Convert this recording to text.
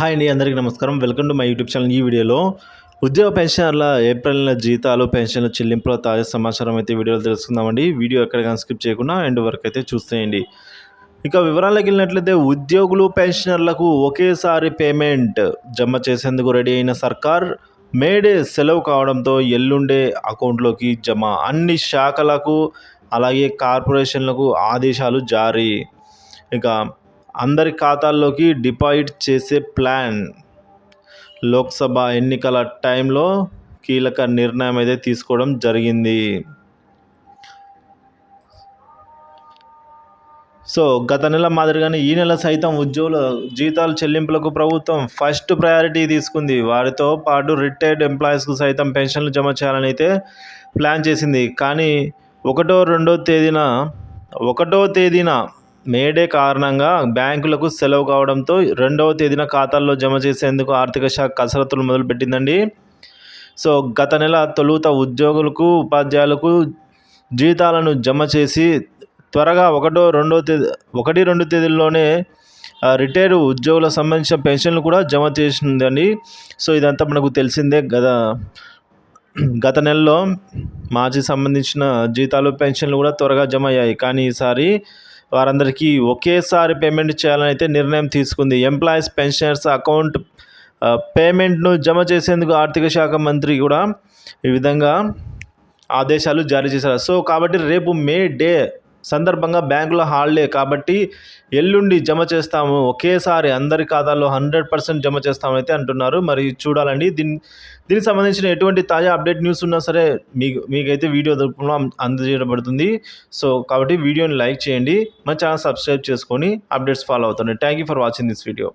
Hi అండి అందరికీ నమస్కారం. Welcome to my YouTube channel. ఈ వీడియోలో ఉద్యోగ పెన్షనర్ల ఏప్రిల్ నెల జీతాలు పెన్షన్ల చెల్లింపుల తాజా సమాచారం అయితే వీడియోలో తెలుసుకుందామండి. వీడియో ఎక్కడ కానీ స్కిప్ చేయకుండా ఎండ్ వరకు అయితే చూసేయండి. ఇక వివరాలకు వెళ్ళినట్లయితే ఉద్యోగులు పెన్షనర్లకు ఒకేసారి పేమెంట్ జమ చేసేందుకు రెడీ అయిన సర్కార్ మేడే సెలవు కావడంతో ఎల్లుండే అకౌంట్లోకి జమ. అన్ని శాఖలకు అలాగే కార్పొరేషన్లకు ఆదేశాలు జారీ. ఇక అందరి ఖాతాల్లోకి డిపాజిట్ చేసే ప్లాన్. లోక్సభ ఎన్నికల టైంలో కీలక నిర్ణయం అయితే తీసుకోవడం జరిగింది. సో గత నెల మాదిరిగానే ఈ నెల సైతం ఉద్యోగుల జీతాల చెల్లింపులకు ప్రభుత్వం ఫస్ట్ ప్రయారిటీ తీసుకుంది. వారితో పాటు రిటైర్డ్ ఎంప్లాయీస్కు సైతం పెన్షన్లు జమ చేయాలని అయితే ప్లాన్ చేసింది. కానీ ఒకటో రెండో తేదీన ఒకటో తేదీన మేడే కారణంగా బ్యాంకులకు సెలవు కావడంతో రెండవ తేదీన ఖాతాల్లో జమ చేసేందుకు ఆర్థిక శాఖ కసరత్తులు మొదలుపెట్టిందండి. సో గత నెల తొలుత ఉద్యోగులకు ఉపాధ్యాయులకు జీతాలను జమ చేసి త్వరగా ఒకటో రెండో తేదీ ఒకటి రెండు తేదీల్లోనే రిటైర్డ్ ఉద్యోగులకు సంబంధించిన పెన్షన్లు కూడా జమ చేసిందండి. సో ఇదంతా మనకు తెలిసిందే. గత గత నెలలో మార్చి సంబంధించిన జీతాలు పెన్షన్లు కూడా త్వరగా జమ అయ్యాయి. కానీ ఈసారి వారందరికీ ఒకేసారి పేమెంట్ చేయాలని అయితే నిర్ణయం తీసుకుంది. ఎంప్లాయీస్ పెన్షనర్స్ అకౌంట్ పేమెంట్ను జమ చేసేందుకు ఆర్థిక శాఖ మంత్రి కూడా ఈ విధంగా ఆదేశాలు జారీ చేశారు. సో కాబట్టి రేపు మే డే సందర్భంగా బ్యాంకులో హాలిడే కాబట్టి ఎల్లుండి జమ చేస్తాము. ఒకేసారి అందరి ఖాతాల్లో హండ్రెడ్ పర్సెంట్ జమ చేస్తామైతే అంటున్నారు. మరి చూడాలండి. దీని దీనికి సంబంధించిన ఎటువంటి తాజా అప్డేట్ న్యూస్ ఉన్నా సరే మీకు మీకైతే వీడియో రూపంలో అందజేయబడుతుంది. సో కాబట్టి వీడియోని లైక్ చేయండి. మన ఛానల్ సబ్స్క్రైబ్ చేసుకొని అప్డేట్స్ ఫాలో అవుతుంది thank you for watching this video.